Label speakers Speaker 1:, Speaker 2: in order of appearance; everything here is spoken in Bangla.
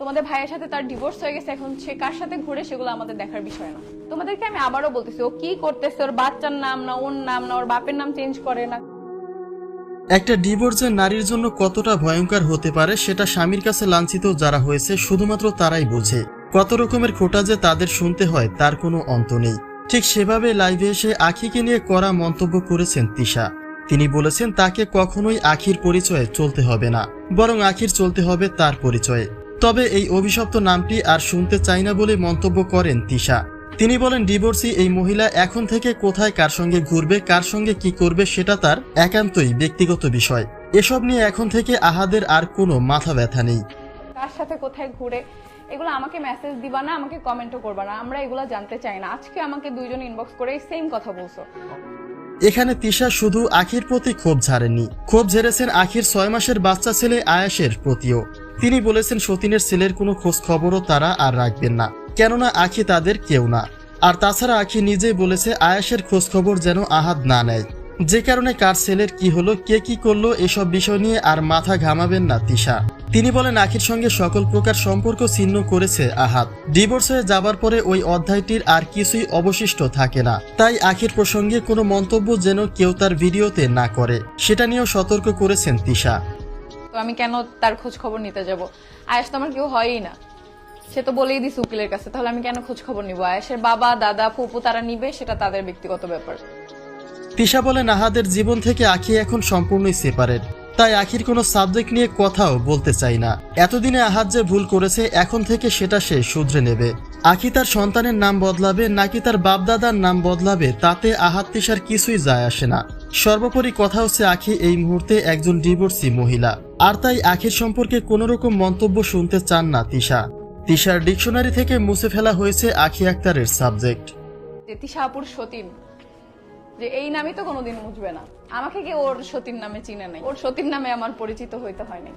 Speaker 1: তোমাদের ভাইয়ের সাথে তার ডিভোর্স হয়ে গেছে, এখন সে কার সাথে ঘুরে সেগুলো আমাদের দেখার বিষয় না। তোমাদেরকে আমি আবারও বলতেছি, ও কি করতেছে? ওর বাচ্চার নাম না, ওর নাম না, ওর বাপের নাম চেঞ্জ করে না।
Speaker 2: একটা ডিভোর্সের নারীর জন্য কতটা ভয়ঙ্কর হতে পারে সেটা স্বামীর কাছে লাঞ্ছিত যারা হয়েছে, শুধুমাত্র তারাই বোঝে। কত রকমের খোটা যে তাদের শুনতে হয়, তার কোনো অন্ত নেই। ঠিক সেভাবে লাইভে এসে আখিকে নিয়ে করা মন্তব্য করেছেন তিশা। তিনি বলেছেন, তাকে কখনোই আখির পরিচয়ে চলতে হবে না, বরং আখির চলতে হবে তার পরিচয়ে। তবে এই অভিশপ্ত নামটি আর শুনতে চাই না বলে মন্তব্য করেন তিশা। তিনি বলেন ডিভোর্সি এই মহিলা এখন থেকে কোথায় কার সঙ্গে ঘুরবে কার সঙ্গে কি করবে সেটা তার একান্তই ব্যক্তিগত বিষয়। এসব নিয়ে এখন থেকে আহাদের আর কোনো মাথা ব্যথা নেই।
Speaker 1: কার সাথে কোথায় ঘুরে? এগুলো আমাকে মেসেজ দিবা না আমাকে কমেন্টও করবা না। আমরা এগুলো জানতে চাই না। আজকে আমাকে দুইজন ইনবক্স করে সেম কথা বলছো।
Speaker 2: এখানে তিশা শুধু আখির প্রতি ক্ষোভ ঝাড়েননি। ক্ষোভ ঝেড়েছেন আখির ছয় মাসের বাচ্চা ছেলে আয়াসের প্রতিও। তিনি বলেছেন সতীনের ছেলের কোনো খোঁজ খবরও তারা আর রাখবেন না, কেননা আখি তাদের কেউ না। আর তাছাড়া আখি নিজেই বলেছে, আয়াসের খোঁজ খবর যেন আহাদ না নেয়। যে কারণে কার ছেলের কি হলো, কে কি করল, এসব বিষয় নিয়ে আর মাথা ঘামাবেন না তিশা। তিনি বলেন, আখির সঙ্গে সকল প্রকার সম্পর্ক ছিন্ন করেছে আহাত ডিভোর্স হয়ে যাবার পরে ওই অধ্যায়টির আর কিছুই অবশিষ্ট থাকে না। তাই আখির প্রসঙ্গে কোনো মন্তব্য যেন কেউ তার ভিডিওতে না করে, সেটা নিয়েও সতর্ক করেছেন তিশা।
Speaker 1: আমি কেন তার খোঁজ খবর নিতে যাব? আয়েশ তো আমার কেউ হয়ই না। সে তো বলেই দিস উকিলের কাছে, তাহলে আমি কেন খোঁজ খবর নিব? আয়েশের বাবা, দাদা, ফুপু, তারা নিবে, সেটা তাদের ব্যক্তিগত ব্যাপার।
Speaker 2: তিশা বলেন আহাদের জীবন থেকে আখি এখন সম্পূর্ণই সেপারেট তাই আখির কোনো সাবজেক্ট নিয়ে কথাও বলতে চাই না। এতদিনে আহাদ যে ভুল করেছে, এখন থেকে সেটা সে শুধরে নেবে। আখি তার সন্তানের নাম বদলাবে, নাকি তার বাপদাদার নাম বদলাবে, তাতে আহাদ তিশার কিছুই যায় আসে না। সর্বোপরি কথা হচ্ছে আখি এই মুহূর্তে একজন ডিভোর্সি মহিলা। আর তাই আখির সম্পর্কে কোনো রকম মন্তব্য শুনতে চান না তিশা। তিশার ডিকশনারি থেকে মুছে ফেলা হয়েছে আখি আক্তারের সাবজেক্ট।
Speaker 1: যে তিশাপুর সতীন, যে এই নামই তো কোনোদিন মুছবে না। আমাকে কি ওর সতীর নামে চিনে নাই? ওর সতীর নামে আমার পরিচিত হইতে হয় নাই।